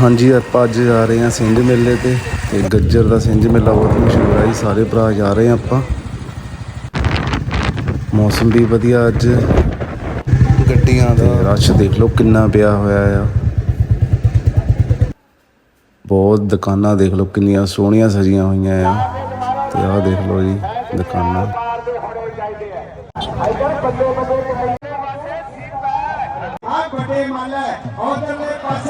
ਹਾਂਜੀ ਆਪਾਂ ਅੱਜ ਜਾ ਰਹੇ ਹਾਂ ਸਿੰਝ ਮੇਲੇ ਤੇ ਤੇ ਗੱਜਰ ਦਾ ਸਿੰਝ ਮੇਲਾ ਬਹੁਤ ਮਸ਼ਹੂਰ ਹੈ ਜੀ ਸਾਰੇ ਭਰਾ ਜਾ ਰਹੇ ਹਾਂ ਆਪਾਂ। ਮੌਸਮ ਵੀ ਵਧੀਆ ਅੱਜ। ਗੱਡੀਆਂ ਦਾ। ਰਸ਼ ਦੇਖ ਲਓ ਕਿੰਨਾ ਪਿਆ ਹੋਇਆ ਆ। ਬਹੁਤ ਦੁਕਾਨਾਂ ਦੇਖ ਲਓ ਕਿੰਨੀਆਂ ਸੋਹਣੀਆਂ ਸਜੀਆਂ ਹੋਈਆਂ ਆ। ਤੇ ਆਹ ਦੇਖ ਲਓ ਜੀ ਦੁਕਾਨਾਂ। ਆ ਵੱਡੇ ਮੱਲ ਉਧਰਲੇ ਪਾਸੇ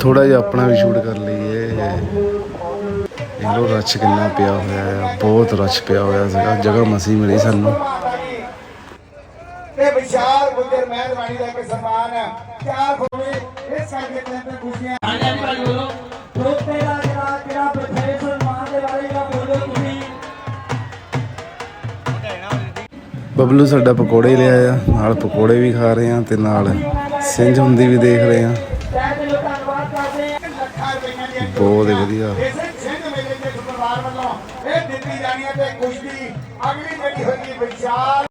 ਥੋੜਾ ਜਿਹਾ ਆਪਣਾ ਵੀ ਸ਼ੂਟ ਕਰ ਲਈਏ। ਇਹ ਲੋ ਰਸ਼ ਕਿੰਨਾ ਪਿਆ ਹੋਇਆ ਹੈ ਬਹੁਤ ਰਸ਼ ਪਿਆ ਹੋਇਆ ਸੀਗਾ ਜਗ੍ਹਾ ਮਸੀ ਮਿਲੀ ਸਾਨੂੰ। ਤੇ ਵਿਸ਼ਾਲ ਗੁੱਜਰ ਮਿਹਰਬਾਨੀ ਦਾ ਇੱਕ ਸਨਮਾਨ ਚਾਰ ਹੋਵੇ ਇਸ ਕਰਕੇ ਤੇ ਖੁਸ਼ੀਆਂ ਹਾਂਜੀ ਭਾਈ ਬੋਲੋ। ਦੋਤੇ ਦਾ ਬਬਲੂ ਸਾਡਾ ਪਕੌੜੇ ਲਿਆ ਆ ਨਾਲ ਪਕੌੜੇ ਵੀ ਖਾ ਰਹੇ ਆ ਤੇ ਨਾਲ ਸਿੰਝ ਹੁੰਦੀ ਵੀ ਦੇਖ ਰਹੇ ਆ ਹਾਂ। ਬਹੁਤ ਹੀ ਵਧੀਆ। ਇਹ ਦਿੱਤੀ ਜਾਣੀ ਹੈ ਤੇ ਕੁਸ਼ਤੀ ਅਗਲੀ ਜਿਹੜੀ ਹੋਈ ਵਿਸ਼ਾਲ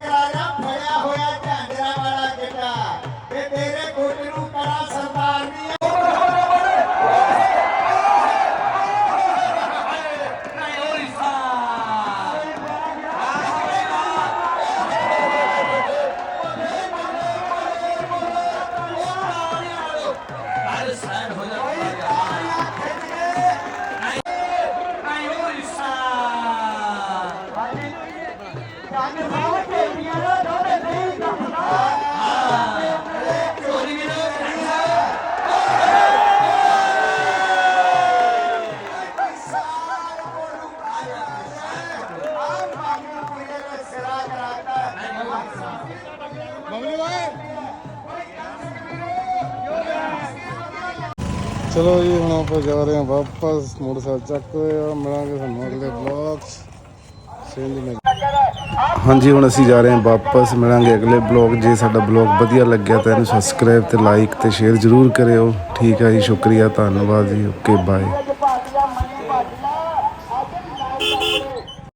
ਚਲੋ ਜੀ ਹੁਣ ਆਪਾਂ ਜਾ ਰਹੇ ਹਾਂ ਵਾਪਸ ਮੋਟਰਸਾਈਕਲ ਚੱਕ ਕੇ ਮਿਲਾਂਗੇ ਤੁਹਾਨੂੰ ਅਗਲੇ ਬਲੌਗ ਹਾਂਜੀ, ਹੁਣ ਅਸੀਂ ਜਾ ਰਹੇ ਹਾਂ ਵਾਪਸ। ਮਿਲਾਂਗੇ ਅਗਲੇ ਬਲੌਗ। ਜੇ ਸਾਡਾ ਬਲੌਗ ਵਧੀਆ ਲੱਗਿਆ ਤਾਂ ਇਹਨੂੰ ਸਬਸਕ੍ਰਾਈਬ ਤੇ ਲਾਈਕ ਤੇ ਸ਼ੇਅਰ ਜ਼ਰੂਰ ਕਰਿਓ। ਠੀਕ ਹੈ ਜੀ, ਸ਼ੁਕਰੀਆ, ਧੰਨਵਾਦ ਜੀ। Okay bye